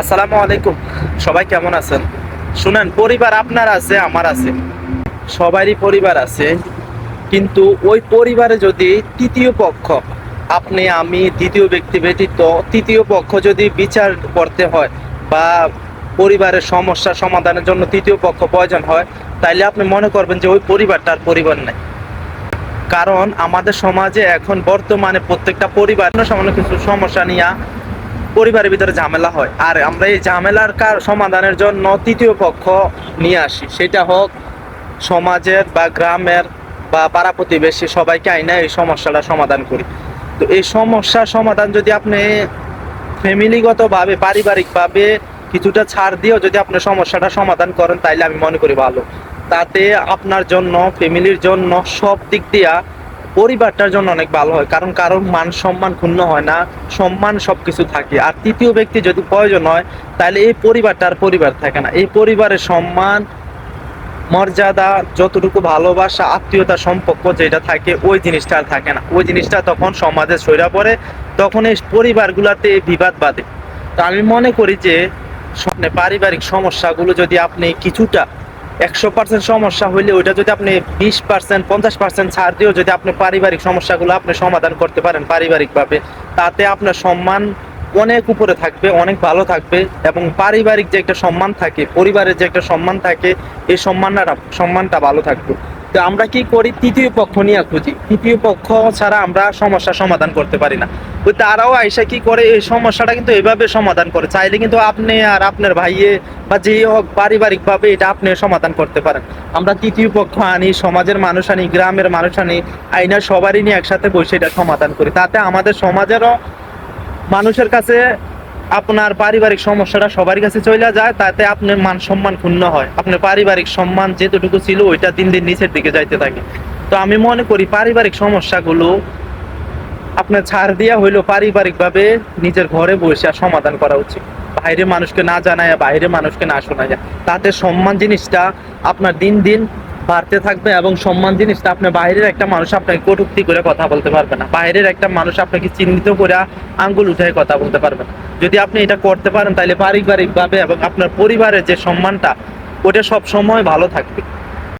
আসসালামু আলাইকুম। সবাই কেমন আছেন? শুনেন, পরিবার আপনার আছে, আমার আছে। সবারই পরিবার আছে। কিন্তু ওই পরিবারে যদি তৃতীয় পক্ষ, আপনি, আমি, দ্বিতীয় ব্যক্তি ব্যতীত তৃতীয় পক্ষ যদি বিচার করতে হয় বা পরিবারের সমস্যা সমাধানের জন্য তৃতীয় পক্ষ প্রয়োজন হয়, তাইলে আপনি মনে করবেন যে ওই পরিবারটার পরিবার নেই। কারণ আমাদের সমাজে এখন বর্তমানে প্রত্যেকটা পরিবার সামান্য কিছু সমস্যা নিয়ে পরিবারের ভিতরে ঝামেলা হয়। আর আমরা এই ঝামেলার কার সমাধানের জন্য তৃতীয় পক্ষ নিয়ে আসি। সেটা হোক সমাজের বা গ্রামের বা পাড়া প্রতিবেশী সবাইকে আইনা এই সমস্যাটা সমাধান করি। তো এই সমস্যার সমাধান যদি আপনি ফ্যামিলিগতভাবে, পারিবারিকভাবে কিছুটা ছাড় দিয়েও যদি আপনি সমস্যাটা সমাধান করেন, তাইলে আমি মনে করি ভালো। তাতে আপনার জন্য, ফ্যামিলির জন্য সব দিক দিয়া পরিবারটার জন্য অনেক ভালো হয়, কারণ কারোর মান সম্মান ক্ষুণ্ণ হয় না, সম্মান সবকিছু থাকে। আর তৃতীয় ব্যক্তি যদি প্রয়োজন হয়, তাহলে এই পরিবারটার পরিবার থাকে না। এই পরিবারের সম্মান, মর্যাদা, যতটুকু ভালোবাসা, আত্মীয়তা, সম্পর্ক যেটা থাকে, ওই জিনিসটা আর থাকে না। ওই জিনিসটা তখন সমাজে সইরা পড়ে, তখন এই পরিবারগুলোতে বিবাদ বাঁধে। তো আমি মনে করি যে পারিবারিক সমস্যাগুলো যদি আপনি কিছুটা একশো পার্সেন্ট সমস্যা হইলে ওইটা যদি আপনি বিশ পার্সেন্ট, পঞ্চাশ পার্সেন্ট ছাড় দিয়েও যদি আপনি পারিবারিক সমস্যাগুলো আপনি সমাধান করতে পারেন পারিবারিকভাবে, তাতে আপনার সম্মান অনেক উপরে থাকবে, অনেক ভালো থাকবে এবং পারিবারিক যে একটা সম্মান থাকে, পরিবারের যে একটা সম্মান থাকে, এই সম্মানটা সম্মানটা ভালো থাকবে। তো আমরা কি করি? তৃতীয় পক্ষ নিয়ে খুঁজি। তৃতীয় পক্ষ ছাড়া আমরা সমস্যা সমাধান করতে পারি না। ওই তারাও আইসা কি করে? এই সমস্যাটা কিন্তু এভাবে সমাধান করে। চাইলে কিন্তু আপনি আর আপনার ভাইয়ে বা যে হোক পারিবারিক ভাবে এটা আপনি সমাধান করতে পারেন। আমরা তৃতীয় পক্ষ আনি, সমাজের মানুষ আনি, গ্রামের মানুষ আনি, আইনা সবারই নিয়ে একসাথে বসে এটা সমাধান করি। তাতে আমাদের সমাজেরও মানুষের কাছে আপনার পারিবারিক সমস্যাটা সবার কাছে চলে যায়, তাতে আপনার মান সম্মান ক্ষুণ্ণ হয়। আপনার পারিবারিক সম্মান যেতটুকু ছিল, ওইটা দিন দিন নিচের দিকে যাইতে থাকে। তো আমি মনে করি পারিবারিক সমস্যাগুলো আপনার ছাড় দিয়া হইল পারিবারিকভাবে নিজের ঘরে বসে সমাধান করা উচিত। বাইরে মানুষকে না জানায় বাইরে মানুষকে না শোনা যায় তাতে সম্মান জিনিসটা আপনার দিন দিন বাড়তে থাকবে এবং সম্মান জিনিসটা আপনার বাইরের একটা মানুষ আপনাকে কটুক্তি করে কথা বলতে পারবে না। বাইরের একটা মানুষ আপনাকে চিহ্নিত করে আঙ্গুল উঠে কথা বলতে পারবে না। যদি আপনি এটা করতে পারেন, তাহলে পারিবারিকভাবে এবং আপনার পরিবারের যে সম্মানটা, ওটা সব সময় ভালো থাকবে।